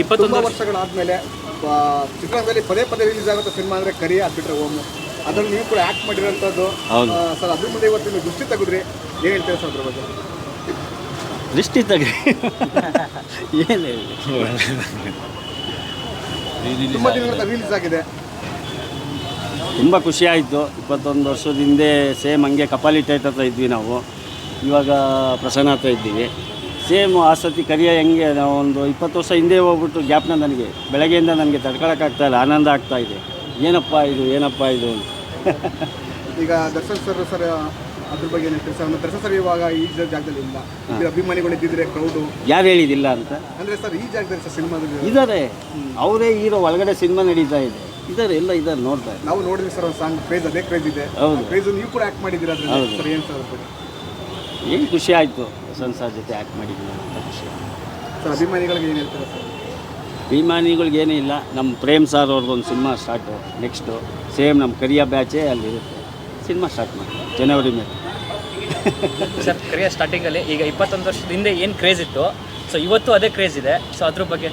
ಇಪ್ಪತ್ತೊಂದು ವರ್ಷಗಳಾದ್ಮೇಲೆ ಆ, ಚಿತ್ರರಂಗದಲ್ಲಿ ಪದೇ ಪದೇ ರಿಲೀಸ್ ಆಗುವಂಥ ಸಿನಿಮಾ ಅಂದರೆ ಕರಿ ಆಗ್ಬಿಟ್ರೆ ಓಮ್. ಅದ್ರಲ್ಲಿ ನೀವು ಕೂಡ ಆ್ಯಕ್ಟ್ ಮಾಡಿರೋಂಥದ್ದು. ಸರ್ ಅದ್ರ ಮುಂದೆ ಇವತ್ತು ನೀವು ದೃಷ್ಟಿ ತೆಗೆದ್ರಿ. ಏನು ಹೇಳ್ತೀರಾ ಸರ್ ಅದ್ರ ಬಗ್ಗೆ? ದೃಷ್ಟಿ ತೆಗೆ ಏನು ಹೇಳಿ? ತುಂಬ ದಿನಗಳ ರಿಲೀಸ್ ಆಗಿದೆ. ತುಂಬ ಖುಷಿ ಆಯಿತು. ಇಪ್ಪತ್ತೊಂದು ವರ್ಷದ ಹಿಂದೆ ಸೇಮ್ ಹಂಗೆ ಕಪಾಲಿ ಟೈಟ್ ಹತ್ರ ಇದ್ವಿ ನಾವು. ಇವಾಗ ಪ್ರಸನ್ನ ಹತ್ರ ಇದ್ದೀವಿ. ಸೇಮ್ ಆ ಸತಿ ಕರಿಯ ಹೆಂಗೆ ನಾವು ಒಂದು ಇಪ್ಪತ್ತು ವರ್ಷ ಹಿಂದೆ ಹೋಗ್ಬಿಟ್ಟು ಗ್ಯಾಪ್ನ ನನಗೆ ಬೆಳಗ್ಗೆಯಿಂದ ನನಗೆ ತಡ್ಕೊಳಕ್ಕಾಗ್ತಾ ಇಲ್ಲ ಆನಂದ ಆಗ್ತಾ ಇದೆ. ಏನಪ್ಪ ಇದು ಏನಪ್ಪ ಇದು ಅಂತ. ಈಗ ದರ್ಶನ್ ಸರ್ ಸರ್ ಅದ್ರ ಬಗ್ಗೆ ಏನು ಸರ್? ದರ್ಶನ್ ಸರ್ ಇವಾಗ ಈ ಜಾಗದಲ್ಲಿ ಇಲ್ಲ. ಇಲ್ಲಿ ಅಭಿಮಾನಿಗಳು ಇದ್ದಿದ್ರೆ ಕ್ರೌಡು ಯಾರು ಹೇಳಿದಿಲ್ಲ ಅಂತ? ಅಂದರೆ ಸರ್ ಈ ಜಾಗದಲ್ಲಿ ಸರ್ ಸಿನಿಮಾದಲ್ಲಿ ಇದ್ದಾರೆ ಅವರೇ ಹೀರೋ ಒಳಗಡೆ ಸಿನಿಮಾ ನಡೀತಾ ಇದೆ. ಇದಾರೆ ಎಲ್ಲ ಇದ್ದಾರೆ ನೋಡ್ತಾ ಇದ್ದಾರೆ. ನಾವು ನೋಡಿದ್ವಿ ಸರ್ ಒಂದು ಸಾಂಗ್ ಕ್ರೇಜ್ ಅದೇ ಕ್ರೇಜ್ ಇದೆ. ಹೌದು. ಕ್ರೇಜ್ ನೀವು ಕೂಡ ಆ್ಯಕ್ಟ್ ಮಾಡಿದ್ದೀರಾ ಸರ್ ಏನು ಸರ್ ಏನು ಖುಷಿ ಆಯಿತು ಸಂಸಾರ ಜೊತೆ ಆ್ಯಕ್ಟ್ ಮಾಡಿದ್ದೀನಿ ಅಂತ ಖುಷಿ. ಸರ್ ಅಭಿಮಾನಿಗಳಿಗೆ ಏನು ಹೇಳ್ತೀರಾ ಸರ್? ಅಭಿಮಾನಿಗಳ್ಗೇನೂ ಇಲ್ಲ ನಮ್ಮ ಪ್ರೇಮ್ ಸಾರ್ ಅವ್ರದ್ದೊಂದು ಸಿನಿಮಾ ಸ್ಟಾರ್ಟು ನೆಕ್ಸ್ಟು ಸೇಮ್ ನಮ್ಮ ಕರಿಯ ಬ್ಯಾಚೇ ಅಲ್ಲಿರುತ್ತೆ ಸಿನಿಮಾ ಸ್ಟಾರ್ಟ್ ಮಾಡಿ ಜನವರಿ ಮೇಲೆ. ಸರ್ ಕರಿಯ ಸ್ಟಾರ್ಟಿಂಗಲ್ಲಿ ಈಗ ಇಪ್ಪತ್ತೊಂದು ವರ್ಷದ ಹಿಂದೆ ಏನು ಕ್ರೇಜ್ ಇತ್ತು? ಸೊ ಇವತ್ತು ಅದೇ ಕ್ರೇಜ್ ಇದೆ. ಸೊ ಅದ್ರ ಬಗ್ಗೆ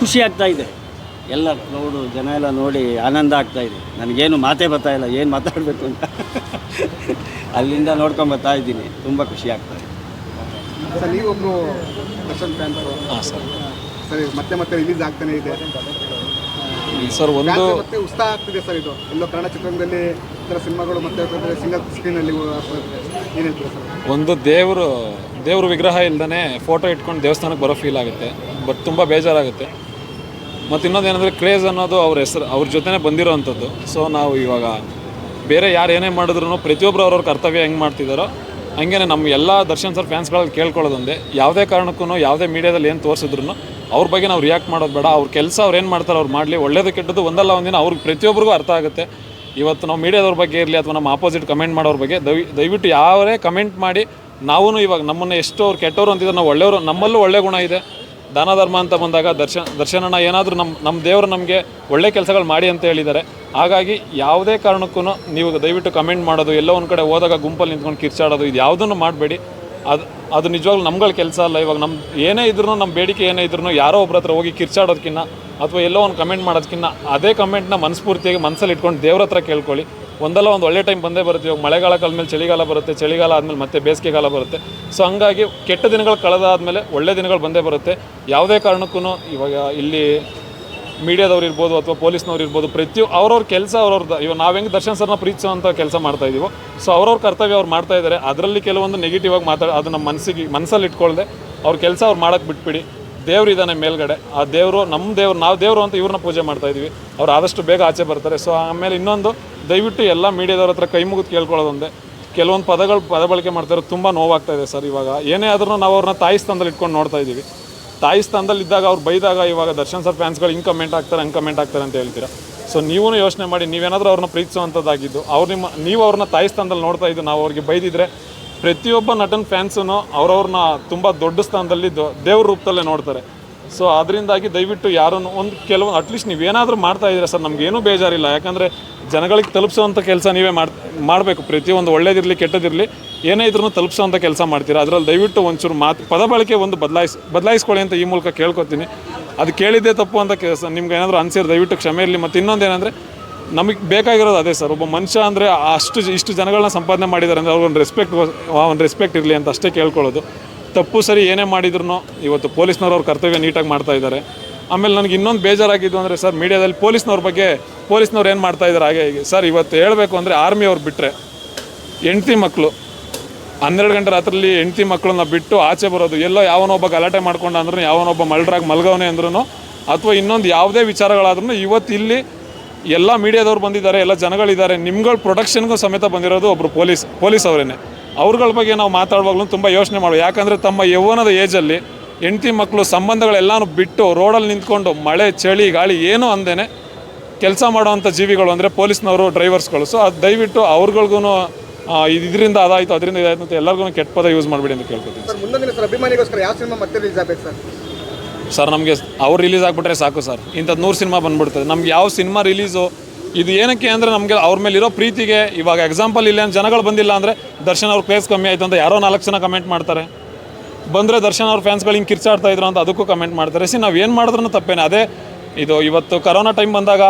ಖುಷಿ ಆಗ್ತಾ ಇದೆ. ಎಲ್ಲ ಕ್ರೌಡು ಜನ ಎಲ್ಲ ನೋಡಿ ಆನಂದ ಆಗ್ತಾ ಇದೆ. ನನಗೇನು ಮಾತೇ ಬರ್ತಾ ಇಲ್ಲ ಏನು ಮಾತಾಡಬೇಕು ಅಂತ. ಅಲ್ಲಿಂದ ನೋಡ್ಕೊಂಡು ಬರ್ತಾ ಇದ್ದೀನಿ. ತುಂಬ ಖುಷಿ ಆಗ್ತಾ ಇದೆ. ಸರ್ ನೀವೊಬ್ಬರು ದರ್ಶನ್ ಫ್ಯಾನ್ ಹಾಂ ಸರ್. ಸರ್ ಮತ್ತೆ ಮತ್ತೆ ರಿಲೀಸ್ ಆಗ್ತಾನೆ ಇದೆ. ಸರ್ ಒಂದು ಮತ್ತೆ ಉತ್ಸಾಹ ಆಗ್ತಿದೆ ಸರ್ ಇದು? ಎಲ್ಲೋ ಕನ್ನಡ ಚಿತ್ರರಂಗದಲ್ಲಿ ಈ ಥರ ಸಿನಿಮಾಗಳು ಮತ್ತೆ ಸಿಂಗಲ್ ಸ್ಕ್ರೀನಲ್ಲಿ ಏನು ಹೇಳ್ತೀರಾ ಸರ್? ಒಂದು ದೇವರು ದೇವ್ರ ವಿಗ್ರಹ ಇಲ್ದೇ ಫೋಟೋ ಇಟ್ಕೊಂಡು ದೇವಸ್ಥಾನಕ್ಕೆ ಬರೋ ಫೀಲ್ ಆಗುತ್ತೆ. ಬಟ್ ತುಂಬ ಬೇಜಾರಾಗುತ್ತೆ. ಮತ್ತು ಇನ್ನೊಂದು ಏನಂದರೆ ಕ್ರೇಜ್ ಅನ್ನೋದು ಅವ್ರ ಹೆಸರು ಅವ್ರ ಜೊತೆನೇ ಬಂದಿರೋವಂಥದ್ದು ಸೊ ನಾವು ಇವಾಗ ಬೇರೆ ಯಾರು ಏನೇ ಮಾಡಿದ್ರು ಪ್ರತಿಯೊಬ್ಬರು ಅವ್ರವ್ರ ಕರ್ತವ್ಯ ಹೆಂಗೆ ಮಾಡ್ತಿದ್ದಾರೋ ಹಂಗೇ ನಮ್ಮ ಎಲ್ಲ ದರ್ಶನ್ ಸರ್ ಫ್ಯಾನ್ಸ್ಗಳಲ್ಲಿ ಕೇಳ್ಕೊಳ್ಳೋದೊಂದೇ. ಯಾವುದೇ ಕಾರಣಕ್ಕೂ ಯಾವುದೇ ಮೀಡಿಯಾದಲ್ಲಿ ಏನು ತೋರಿಸಿದ್ರು ಅವ್ರ ಬಗ್ಗೆ ನಾವು ರಿಯಾಕ್ಟ್ ಮಾಡೋದು ಬೇಡ. ಅವ್ರ ಕೆಲಸ ಅವ್ರು ಏನು ಮಾಡ್ತಾರೆ ಅವ್ರು ಮಾಡಲಿ. ಒಳ್ಳೇದು ಕೆಟ್ಟದ್ದು ಒಂದಲ್ಲ, ಒಂದಿನ ಅವ್ರಿಗೆ ಪ್ರತಿಯೊಬ್ಬರಿಗೂ ಅರ್ಥ ಆಗುತ್ತೆ. ಇವತ್ತು ನಾವು ಮೀಡಿಯಾದವ್ರ ಬಗ್ಗೆ ಇರಲಿ ಅಥವಾ ನಮ್ಮ ಆಪೋಸಿಟ್ ಕಮೆಂಟ್ ಮಾಡೋರ ಬಗ್ಗೆ, ದಯ ದಯವಿಟ್ಟು ಯಾವೇ ಕಮೆಂಟ್ ಮಾಡಿ ನಾವೂ ಇವಾಗ ನಮ್ಮನ್ನು ಎಷ್ಟು ಅವ್ರು ಕೆಟ್ಟವರು ಅಂತಿದ್ರೆ, ನಾವು ಒಳ್ಳೆಯವರು ನಮ್ಮಲ್ಲೂ ಒಳ್ಳೆ ಗುಣ ಇದೆ. ದಾನ ಧರ್ಮ ಅಂತ ಬಂದಾಗ ದರ್ಶನ, ದರ್ಶನನ ಏನಾದರೂ ನಮ್ಮ ನಮ್ಮ ದೇವರು ನಮಗೆ ಒಳ್ಳೆ ಕೆಲಸಗಳು ಮಾಡಿ ಅಂತ ಹೇಳಿದ್ದಾರೆ. ಹಾಗಾಗಿ ಯಾವುದೇ ಕಾರಣಕ್ಕೂ ನೀವು ದಯವಿಟ್ಟು ಕಮೆಂಟ್ ಮಾಡೋದು, ಎಲ್ಲೋ ಒಂದು ಕಡೆ ಹೋದಾಗ ಗುಂಪಲ್ಲಿ ನಿಂತ್ಕೊಂಡು ಕಿರ್ಚಾಡೋದು, ಇದು ಯಾವುದನ್ನು ಮಾಡಬೇಡಿ. ಅದು ಅದು ನಿಜವಾಗ್ಲೂ ನಮ್ಗಳ ಕೆಲಸ ಅಲ್ಲ, ಇವಾಗ ನಮ್ಮ ಏನೇ ಇದ್ರೂ ನಮ್ಮ ಬೇಡಿಕೆ ಏನೇ ಇದ್ರೂ ಯಾರೋ ಒಬ್ರ ಹತ್ರ ಹೋಗಿ ಕಿರ್ಚಾಡೋದಕ್ಕಿಂತ ಅಥವಾ ಎಲ್ಲೋ ಒಂದು ಕಮೆಂಟ್ ಮಾಡೋದಕ್ಕಿಂತ ಅದೇ ಕಮೆಂಟ್ನ ಮನಸ್ಫೂರ್ತಿಯಾಗಿ ಮನಸ್ಸಲ್ಲಿ ಇಟ್ಕೊಂಡು ದೇವ್ರ ಹತ್ರ ಕೇಳ್ಕೊಳ್ಳಿ. ಒಂದಲ್ಲ ಒಂದು ಒಳ್ಳೆ ಟೈಮ್ ಬಂದೇ ಬರುತ್ತೆ. ಇವಾಗ ಮಳೆಗಾಲ ಕಾಲಮೇಲೆ ಚಳಿಗಾಲ ಬರುತ್ತೆ, ಚಳಿಗಾಲ ಆದಮೇಲೆ ಮತ್ತೆ ಬೇಸಿಗೆಗಾಲ ಬರುತ್ತೆ. ಸೊ ಹಂಗಾಗಿ ಕೆಟ್ಟ ದಿನಗಳು ಕಳೆದಾದಮೇಲೆ ಒಳ್ಳೆ ದಿನಗಳು ಬಂದೇ ಬರುತ್ತೆ. ಯಾವುದೇ ಕಾರಣಕ್ಕೂ ಇವಾಗ ಇಲ್ಲಿ ಮೀಡಿಯಾದವ್ರು ಇರ್ಬೋದು ಅಥವಾ ಪೊಲೀಸ್ನವ್ರು ಇರ್ಬೋದು, ಪ್ರತಿಯೊ ಅವ್ರವ್ರ ಕೆಲಸ ಅವ್ರವ್ರದ್ದು ಇವಾಗ ನಾವು ಹೆಂಗೆ ದರ್ಶನ್ ಸರ್ನ ಪ್ರೀತಿಸುವಂಥ ಕೆಲಸ ಮಾಡ್ತಾ ಇದೀವೋ ಸೊ ಅವ್ರವ್ರ ಕರ್ತವ್ಯ ಅವ್ರು ಮಾಡ್ತಾ ಇದ್ದಾರೆ ಅದರಲ್ಲಿ ಕೆಲವೊಂದು ನೆಗೆಟಿವ್ ಆಗಿ ಮಾತಾಡ, ಅದು ನಮ್ಮ ಮನಸ್ಸಿಗೆ ಮನಸ್ಸಲ್ಲಿ ಇಟ್ಕೊಳ್ಳದೆ ಅವ್ರ ಕೆಲಸ ಅವ್ರು ಮಾಡೋಕ್ಕೆ ಬಿಟ್ಬಿಡಿ. ದೇವ್ರು ಇದ್ದಾನೆ ಮೇಲ್ಗಡೆ. ಆ ದೇವರು ನಮ್ಮ ದೇವ್ರು, ನಾವು ದೇವರು ಅಂತ ಇವ್ರನ್ನ ಪೂಜೆ ಮಾಡ್ತಾ ಇದ್ದೀವಿ ಅವ್ರು ಆದಷ್ಟು ಬೇಗ ಆಚೆ ಬರ್ತಾರೆ. ಸೊ ಆಮೇಲೆ ಇನ್ನೊಂದು, ದಯವಿಟ್ಟು ಎಲ್ಲ ಮೀಡಿಯಾದವ್ರ ಹತ್ರ ಕೈ ಮುಗಿದು ಕೇಳ್ಕೊಳ್ಳೋದೊಂದೇ ಕೆಲವೊಂದು ಪದಗಳು ಪದ ಬಳಕೆ ಮಾಡ್ತಾರೆ ತುಂಬ ನೋವಾಗ್ತಾ ಇದೆ ಸರ್ ಇವಾಗ. ಏನೇ ಆದ್ರೂ ನಾವು ಅವ್ರನ್ನ ತಾಯಿ ಸ್ಥಾನದಲ್ಲಿ ಇಟ್ಕೊಂಡು ನೋಡ್ತಾ ಇದ್ದೀವಿ ತಾಯಿ ಸ್ಥಾನದಲ್ಲಿ ಇದ್ದಾಗ ಅವ್ರು ಬೈದಾಗ ಇವಾಗ ದರ್ಶನ್ ಸರ್ ಫ್ಯಾನ್ಸ್ಗಳು ಹಿಂಗೆ ಕಮೆಂಟ್ ಆಗ್ತಾರೆ ಹಂಗೆ ಕಮೆಂಟ್ ಆಗ್ತಾರೆ ಅಂತ ಹೇಳ್ತೀರಾ. ಸೊ ನೀವು ಯೋಚನೆ ಮಾಡಿ, ನೀವೇನಾದರೂ ಅವ್ರನ್ನ ಪ್ರೀತಿಸುವಂಥದ್ದಾಗಿದ್ದು ಅವ್ರು ನಿಮ್ಮ, ನೀವು ಅವ್ರನ್ನ ತಾಯಿ ಸ್ಥಾನದಲ್ಲಿ ನೋಡ್ತಾ ಇದ್ದು ನಾವು ಅವ್ರಿಗೆ ಬೈದಿದ್ರೆ ಪ್ರತಿಯೊಬ್ಬ ನಟನ ಫ್ಯಾನ್ಸೂ ಅವ್ರವ್ರನ್ನ ತುಂಬ ದೊಡ್ಡ ಸ್ಥಾನದಲ್ಲಿ ದೇವ್ರ ರೂಪದಲ್ಲೇ ನೋಡ್ತಾರೆ. ಸೊ ಅದರಿಂದಾಗಿ ದಯವಿಟ್ಟು ಯಾರನ್ನು ಒಂದು ಕೆಲವೊಂದು ಅಟ್ಲೀಸ್ಟ್ ನೀವೇನಾದರೂ ಮಾಡ್ತಾ ಇದ್ದೀರಾ ಸರ್ ನಮಗೇನೂ ಬೇಜಾರಿಲ್ಲ. ಯಾಕಂದರೆ ಜನಗಳಿಗೆ ತಲುಪಿಸುವಂಥ ಕೆಲಸ ನೀವೇ ಮಾಡಿ ಮಾಡಬೇಕು. ಪ್ರತಿಯೊಂದು ಒಳ್ಳೇದಿರಲಿ, ಕೆಟ್ಟದಿರಲಿ, ಏನೇ ಇದ್ರೂ ತಲುಪಿಸುವಂಥ ಕೆಲಸ ಮಾಡ್ತೀರಾ. ಅದರಲ್ಲಿ ದಯವಿಟ್ಟು ಒಂಚೂರು ಮಾತು ಪದ ಬಳಕೆ ಒಂದು ಬದಲಾಯಿಸ್ ಬದಲಾಯಿಸ್ಕೊಳ್ಳಿ ಅಂತ ಈ ಮೂಲಕ ಕೇಳ್ಕೊತೀನಿ. ಅದು ಕೇಳಿದ್ದೇ ತಪ್ಪು ಅಂತ ಕೆಲಸ ನಿಮ್ಗೆ ಏನಾದರೂ ಅನಿಸಿದ್ರೆ ದಯವಿಟ್ಟು ಕ್ಷಮೆ ಇರಲಿ. ಮತ್ತು ಇನ್ನೊಂದು ಏನಂದರೆ ನಮಗೆ ಬೇಕಾಗಿರೋದು ಅದೇ ಸರ್. ಒಬ್ಬ ಮನುಷ್ಯ ಅಂದರೆ ಅಷ್ಟು ಇಷ್ಟು ಜನಗಳನ್ನ ಸಂಪಾದನೆ ಮಾಡಿದ್ದಾರೆ ಅಂದರೆ ಅವ್ರಿಗೊಂದು ರೆಸ್ಪೆಕ್ಟ್ ಒಂದು ರೆಸ್ಪೆಕ್ಟ್ ಇರಲಿ ಅಂತ ಅಷ್ಟೇ ಕೇಳ್ಕೊಳ್ಳೋದು. ತಪ್ಪು ಸರಿ ಏನೇ ಮಾಡಿದ್ರು ಇವತ್ತು ಪೊಲೀಸ್ನವ್ರು ಅವ್ರ ಕರ್ತವ್ಯ ನೀಟಾಗಿ ಮಾಡ್ತಾ ಇದ್ದಾರೆ. ಆಮೇಲೆ ನನಗೆ ಇನ್ನೊಂದು ಬೇಜಾರಾಗಿದ್ದು ಅಂದರೆ ಸರ್, ಮೀಡಿಯಾದಲ್ಲಿ ಪೊಲೀಸ್ನವ್ರ ಬಗ್ಗೆ ಪೊಲೀಸ್ನವ್ರು ಏನು ಮಾಡ್ತಾ ಇದ್ದಾರೆ ಹಾಗೆ ಹೀಗೆ. ಸರ್, ಇವತ್ತು ಹೇಳಬೇಕು ಅಂದರೆ ಆರ್ಮಿ ಅವ್ರು ಬಿಟ್ಟರೆ ಹೆಂಡ್ತಿ ಮಕ್ಕಳು ಹನ್ನೆರಡು ಗಂಟೆ ರಾತ್ರಿಲಿ ಹೆಂಡ್ತಿ ಮಕ್ಕಳನ್ನ ಬಿಟ್ಟು ಆಚೆ ಬರೋದು, ಎಲ್ಲೋ ಯಾವನೊಬ್ಬ ಗಲಾಟೆ ಮಾಡ್ಕೊಂಡು ಅಂದ್ರೂ ಯಾವನೊಬ್ಬ ಮಲ್ಡ್ರಾಗಿ ಮಲ್ಗವನೆ ಅಂದ್ರೂ ಅಥವಾ ಇನ್ನೊಂದು ಯಾವುದೇ ವಿಚಾರಗಳಾದ್ರೂ ಇವತ್ತು ಇಲ್ಲಿ ಎಲ್ಲ ಮೀಡಿಯಾದವ್ರು ಬಂದಿದ್ದಾರೆ, ಎಲ್ಲ ಜನಗಳಿದ್ದಾರೆ, ನಿಮ್ಗಳ ಪ್ರೊಡಕ್ಷನ್ಗೂ ಸಮೇತ ಬಂದಿರೋದು ಒಬ್ಬರು ಪೊಲೀಸ್ ಪೊಲೀಸ್ ಅವರೇನೆ. ಅವ್ರಗಳ ಬಗ್ಗೆ ನಾವು ಮಾತಾಡುವಾಗಲೂ ತುಂಬ ಯೋಚನೆ ಮಾಡುವ. ಯಾಕಂದರೆ ತಮ್ಮ ಯೌವನದ ಏಜಲ್ಲಿ ಹೆಂಡತಿ ಮಕ್ಕಳು ಸಂಬಂಧಗಳೆಲ್ಲನೂ ಬಿಟ್ಟು ರೋಡಲ್ಲಿ ನಿಂತ್ಕೊಂಡು ಮಳೆ, ಚಳಿ, ಗಾಳಿ ಏನೂ ಅಂದೇನೆ ಕೆಲಸ ಮಾಡುವಂಥ ಜೀವಿಗಳು ಅಂದರೆ ಪೊಲೀಸ್ನವರು ಡ್ರೈವರ್ಸ್ಗಳು ಸೊ ಅದು ದಯವಿಟ್ಟು ಅವ್ರಗಳಿಗೂ ಇದರಿಂದ ಅದಾಯಿತು, ಅದರಿಂದ ಇದಾಯಿತು ಅಂತ ಎಲ್ಲರಿಗೂ ಕೆಟ್ಟ ಪದ ಯೂಸ್ ಮಾಡಬೇಡಿ ಅಂತ ಕೇಳ್ಕೊತೀನಿ. ಸರ್, ನಮಗೆ ಅವ್ರು ರಿಲೀಸ್ ಆಗಿಬಿಟ್ರೆ ಸಾಕು ಸರ್. ಇಂಥದ್ದು ನೂರು ಸಿನಿಮಾ ಬಂದ್ಬಿಡ್ತದೆ. ನಮ್ಗೆ ಯಾವ ಸಿನಿಮಾ ರಿಲೀಸು ಇದು ಏನಕ್ಕೆ ಅಂದರೆ ನಮಗೆ ಅವ್ರ ಮೇಲೆ ಇರೋ ಪ್ರೀತಿಗೆ ಇವಾಗ ಎಕ್ಸಾಂಪಲ್ ಇಲ್ಲ ಜನಗಳು ಬಂದಿಲ್ಲ ಅಂದರೆ ದರ್ಶನ್ ಅವ್ರ ಪ್ಲೇಸ್ ಕಮ್ಮಿ ಆಯಿತು ಅಂತ ಯಾರೋ ನಾಲ್ಕು ಜನ ಕಮೆಂಟ್ ಮಾಡ್ತಾರೆ. ಬಂದರೆ ದರ್ಶನ್ ಅವ್ರ ಫ್ಯಾನ್ಸ್ಗಳು ಹಿಂಗೆ ಕಿರ್ಚಾಡ್ತಾ ಇದ್ರು ಅಂತ ಅದಕ್ಕೂ ಕಮೆಂಟ್ ಮಾಡ್ತಾರೆ. ಸಿ, ನಾವು ಏನು ಮಾಡಿದ್ರೂ ತಪ್ಪೇನೆ. ಅದೇ ಇದು ಇವತ್ತು ಕರೋನಾ ಟೈಮ್ ಬಂದಾಗ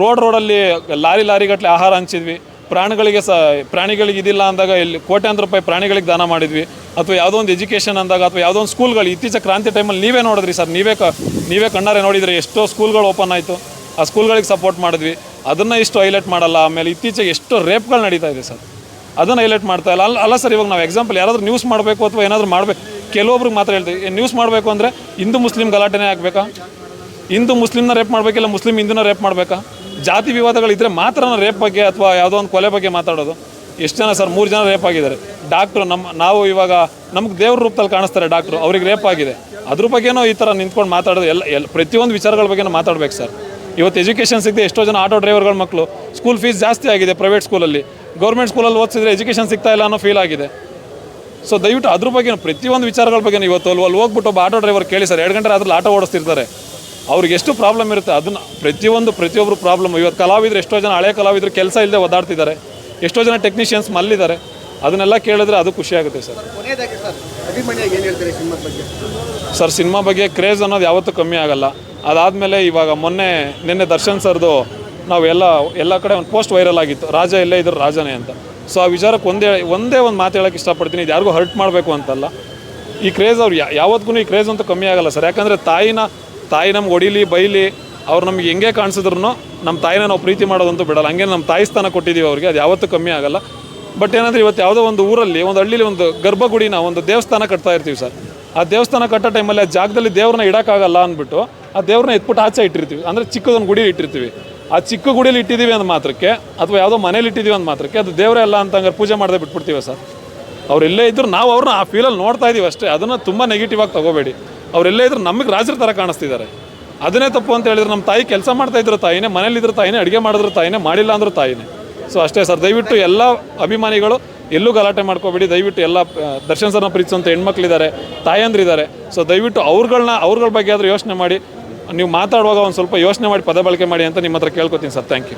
ರೋಡ್ ರೋಡಲ್ಲಿ ಲಾರಿ ಲಾರಿಗಟ್ಟಲೆ ಆಹಾರ ಹಂಚಿದ್ವಿ. ಪ್ರಾಣಿಗಳಿಗೆ ಸ, ಪ್ರಾಣಿಗಳಿಗೆ ಇದಿಲ್ಲ ಅಂದಾಗ ಇಲ್ಲಿ ಕೋಟ್ಯಾಂತರ ರೂಪಾಯಿ ಪ್ರಾಣಿಗಳಿಗೆ ದಾನ ಮಾಡಿದ್ವಿ. ಅಥವಾ ಯಾವುದೋ ಒಂದು ಎಜುಕೇಷನ್ ಅಂದಾಗ ಅಥವಾ ಯಾವುದೋ ಒಂದು ಸ್ಕೂಲ್ಗಳು ಇತ್ತೀಚೆ ಕ್ರಾಂತಿ ಟೈಮಲ್ಲಿ ನೀವೇ ನೋಡಿದ್ರಿ ಸರ್, ನೀವೇ ಕ, ನೀವೇ ಕಣ್ಣಾರೆ ನೋಡಿದರೆ ಎಷ್ಟೋ ಸ್ಕೂಲ್ಗಳು ಓಪನ್ ಆಯಿತು. ಆ ಸ್ಕೂಲ್ಗಳಿಗೆ ಸಪೋರ್ಟ್ ಮಾಡಿದ್ವಿ. ಅದನ್ನು ಇಷ್ಟು ಹೈಲೈಟ್ ಮಾಡಲ್ಲ, ಆಮೇಲೆ ಇತ್ತೀಚೆಗೆ ಎಷ್ಟೋ ರೇಪ್ಗಳು ನಡೀತಾ ಇದೆ ಸರ್. ಅದನ್ನು ಹೈಲೈಟ್ ಮಾಡ್ತಾ ಇಲ್ಲ. ಅಲ್ಲ ಅಲ್ಲ ಸರ್, ಇವಾಗ ನಾವು ಎಕ್ಸಾಂಪಲ್ ಯಾರಾದರೂ ನ್ಯೂಸ್ ಮಾಡಬೇಕು ಅಥವಾ ಏನಾದರೂ ಮಾಡಬೇಕು ಕೆಲವೊಬ್ರಿಗೆ ಮಾತ್ರ ಹೇಳ್ತೀವಿ ನ್ಯೂಸ್ ಮಾಡಬೇಕು ಅಂದರೆ ಹಿಂದೂ ಮುಸ್ಲಿಂ ಗಲಾಟೆನೇ ಆಗಬೇಕಾ? ಹಿಂದೂ ಮುಸ್ಲಿಮ್ನ ರೇಪ್ ಮಾಡಬೇಕಿಲ್ಲ, ಮುಸ್ಲಿಂ ಹಿಂದೂನ ರೇಪ್ ಮಾಡಬೇಕಾ? ಜಾತಿ ವಿವಾದಗಳಿದ್ರೆ ಮಾತ್ರ ರೇಪ್ ಬಗ್ಗೆ ಅಥವಾ ಯಾವುದೋ ಒಂದು ಕೊಲೆ ಬಗ್ಗೆ ಮಾತಾಡೋದು. ಎಷ್ಟು ಜನ ಸರ್? ಮೂರು ಜನ ರೇಪ್ ಆಗಿದ್ದಾರೆ. ಡಾಕ್ಟ್ರು ನಮ್ಮ, ನಾವು ಇವಾಗ ನಮ್ಗೆ ದೇವ್ರ ರೂಪದಲ್ಲಿ ಕಾಣಿಸ್ತಾರೆ ಡಾಕ್ಟ್ರು. ಅವ್ರಿಗೆ ರೇಪ್ ಆಗಿದೆ. ಅದ್ರ ಬಗ್ಗೆನೂ ಈ ಥರ ನಿಂತ್ಕೊಂಡು ಮಾತಾಡೋದು ಎಲ್ಲ ಎಲ್ಲ, ಪ್ರತಿಯೊಂದು ವಿಚಾರಗಳ ಬಗ್ಗೆನೂ ಮಾತಾಡ್ಬೇಕು ಸರ್. ಇವತ್ತು ಎಜುಕೇಷನ್ ಸಿಗದೆ ಎಷ್ಟೋ ಜನ ಆಟೋ ಡ್ರೈವರ್ಗಳ ಮಕ್ಕಳು ಸ್ಕೂಲ್ ಫೀಸ್ ಜಾಸ್ತಿ ಆಗಿದೆ ಪ್ರೈವೇಟ್ ಸ್ಕೂಲಲ್ಲಿ ಗೌರ್ಮೆಂಟ್ ಸ್ಕೂಲಲ್ಲಿ ಓದಿಸಿದ್ರೆ ಎಜುಕೇಷನ್ ಸಿಗ್ತಾ ಇಲ್ಲ ಅನ್ನೋ ಫೀಲ್ ಆಗಿದೆ. ಸೊ ದಯವಿಟ್ಟು ಅದ್ರ ಬಗ್ಗೆ ಪ್ರತಿಯೊಂದು ವಿಚಾರಗಳ ಬಗ್ಗೆ ಇವತ್ತು ಅಲ್ಲಿ ಹೋಗ್ಬಿಟ್ಟು ಒಬ್ಬ ಆಟೋ ಡ್ರೈವರ್ ಕೇಳಿ ಸರ್. ಎರಡು ಗಂಟೆ ಆದ್ರಲ್ಲಿ ಆಟೋ ಓಡಿಸ್ತಿರ್ತಾರೆ. ಅವ್ರಿಗೆ ಎಷ್ಟು ಪ್ರಾಬ್ಲಮ್ ಇರುತ್ತೆ ಅದನ್ನ ಪ್ರತಿಯೊಂದು ಪ್ರತಿಯೊಬ್ಬರು ಪ್ರಾಬ್ಲಮ್ ಇವತ್ತು ಕಲಾವಿದರು ಎಷ್ಟೋ ಜನ ಹಳೆ ಕಲಾವಿದರು ಕೆಲಸ ಇಲ್ಲದೆ ಒದ್ದಾಡ್ತಿದ್ದಾರೆ ಎಷ್ಟೋ ಜನ ಟೆಕ್ನಿಷಿಯನ್ಸ್ ಮಲ್ಲಿದ್ದಾರೆ. ಅದನ್ನೆಲ್ಲ ಕೇಳಿದ್ರೆ ಅದು ಖುಷಿ ಆಗುತ್ತೆ ಸರ್. ಸರ್ ಸಿನಿಮಾ ಬಗ್ಗೆ? ಕ್ರೇಜ್ ಅನ್ನೋದು ಯಾವತ್ತೂ ಕಮ್ಮಿ ಆಗಲ್ಲ. ಅದಾದಮೇಲೆ ಇವಾಗ ಮೊನ್ನೆ ನಿನ್ನೆ ದರ್ಶನ್ ಸರ್ದು ನಾವು ಎಲ್ಲ ಎಲ್ಲ ಕಡೆ ಒಂದು ಪೋಸ್ಟ್ ವೈರಲ್ ಆಗಿತ್ತು. ರಾಜ ಎಲ್ಲೇ ಇದ್ರು ರಾಜನೇ ಅಂತ. ಸೊ ಆ ವಿಚಾರಕ್ಕೆ ಒಂದೇ ಒಂದೇ ಒಂದು ಮಾತು ಹೇಳೋಕ್ಕೆ ಇಷ್ಟಪಡ್ತೀನಿ. ಇದು ಯಾರಿಗೂ ಹರ್ಟ್ ಮಾಡಬೇಕು ಅಂತಲ್ಲ. ಈ ಕ್ರೇಜ್ ಅವ್ರು ಯಾವತ್ತೂ ಯಾವತ್ತಿಗೂ ಈ ಕ್ರೇಜ್ ಅಂತೂ ಕಮ್ಮಿ ಆಗಲ್ಲ ಸರ್. ಯಾಕಂದರೆ ತಾಯಿನ ತಾಯಿ ನಮ್ಗೆ ಒಡಿಲಿ ಬೈಲಿ, ಅವ್ರು ನಮ್ಗೆ ಹೆಂಗೆ ಕಾಣಿಸಿದ್ರು ನಮ್ಮ ತಾಯಿನ ನಾವು ಪ್ರೀತಿ ಮಾಡೋದಂತೂ ಬಿಡಲ್ಲ. ಹಂಗೆ ನಮ್ಮ ತಾಯಿ ಸ್ಥಾನ ಕೊಟ್ಟಿದ್ದೀವಿ ಅವ್ರಿಗೆ, ಅದು ಯಾವತ್ತೂ ಕಮ್ಮಿ ಆಗಲ್ಲ. ಬಟ್ ಏನಂದ್ರೆ ಇವತ್ತು ಯಾವುದೋ ಒಂದು ಊರಲ್ಲಿ, ಒಂದು ಹಳ್ಳಿಲಿ ಒಂದು ಗರ್ಭಗುಡಿನ ಒಂದು ದೇವಸ್ಥಾನ ಕಟ್ತಾ ಇರ್ತೀವಿ ಸರ್. ಆ ದೇವಸ್ಥಾನ ಕಟ್ಟೋ ಟೈಮಲ್ಲಿ ಆ ಜಾಗದಲ್ಲಿ ದೇವ್ರನ್ನ ಇಡೋಕ್ಕಾಗಲ್ಲ ಅಂದ್ಬಿಟ್ಟು ಆ ದೇವ್ರನ್ನ ಎತ್ಬಿಟ್ಟು ಆಚೆ ಇಟ್ಟಿರ್ತೀವಿ. ಅಂದರೆ ಚಿಕ್ಕದೊಂದು ಗುಡಿ ಇಟ್ಟಿರ್ತೀವಿ. ಆ ಚಿಕ್ಕ ಗುಡಿಲಿ ಇಟ್ಟಿದ್ದೀವಿ ಅಂದ ಮಾತ್ರಕ್ಕೆ, ಅಥವಾ ಯಾವುದೋ ಮನೇಲಿ ಇಟ್ಟಿದ್ದೀವಿ ಅಂದ ಮಾತ್ರಕ್ಕೆ, ಅದು ದೇವರೇ ಅಲ್ಲ ಅಂತ ಹಂಗಾರೆ ಪೂಜೆ ಮಾಡದೆ ಬಿಟ್ಬಿಡ್ತೀವಿ ಸರ್. ಅವ್ರು ಇಲ್ಲೇ ಇದ್ರು ನಾವು ಅವ್ರನ್ನ ಆ ಫೀಲಲ್ಲಿ ನೋಡ್ತಾ ಇದ್ದೀವಿ ಅಷ್ಟೇ. ಅದನ್ನು ತುಂಬ ನೆಗೆಟಿವ್ ಆಗಿ ತಗೋಬೇಡಿ. ಅವರೆಲ್ಲೇ ಇದ್ರು ನಮಗೆ ರಾಜರ ಥರ ಕಾಣಿಸ್ತಿದ್ದಾರೆ. ಅದನ್ನೇ ತಪ್ಪು ಅಂತ ಹೇಳಿದ್ರೆ ನಮ್ಮ ತಾಯಿ ಕೆಲಸ ಮಾಡ್ತಾ ಇದ್ರು ತಾಯಿನೇ ಮನೇಲಿದ್ರು ತಾಯಿನೇ, ಅಡುಗೆ ಮಾಡಿದ್ರು ತಾಯಿನೇ, ಮಾಡಿಲ್ಲ ಅಂದ್ರೂ ತಾಯಿನೇ. ಸೊ ಅಷ್ಟೇ ಸರ್, ದಯವಿಟ್ಟು ಎಲ್ಲ ಅಭಿಮಾನಿಗಳು ಎಲ್ಲೂ ಗಲಾಟೆ ಮಾಡ್ಕೋಬೇಡಿ. ದಯವಿಟ್ಟು ಎಲ್ಲ ದರ್ಶನ್ ಸರ್ನ ಪ್ರೀತಿಸುವಂಥ ಹೆಣ್ಮಕ್ಳಿದ್ದಾರೆ, ತಾಯಂದ್ರಿದ್ದಾರೆ. ಸೊ ದಯವಿಟ್ಟು ಅವ್ರುಗಳನ್ನ ಅವ್ರಗಳ ಬಗ್ಗೆ ಆದರೂ ಯೋಚನೆ ಮಾಡಿ, ನೀವು ಮಾತಾಡುವಾಗ ಒಂದು ಸ್ವಲ್ಪ ಯೋಚನೆ ಮಾಡಿ, ಪದ ಬಳಕೆ ಮಾಡಿ ಅಂತ ನಿಮ್ಮ ಹತ್ರ ಕೇಳ್ಕೊತೀನಿ ಸರ್. Thank you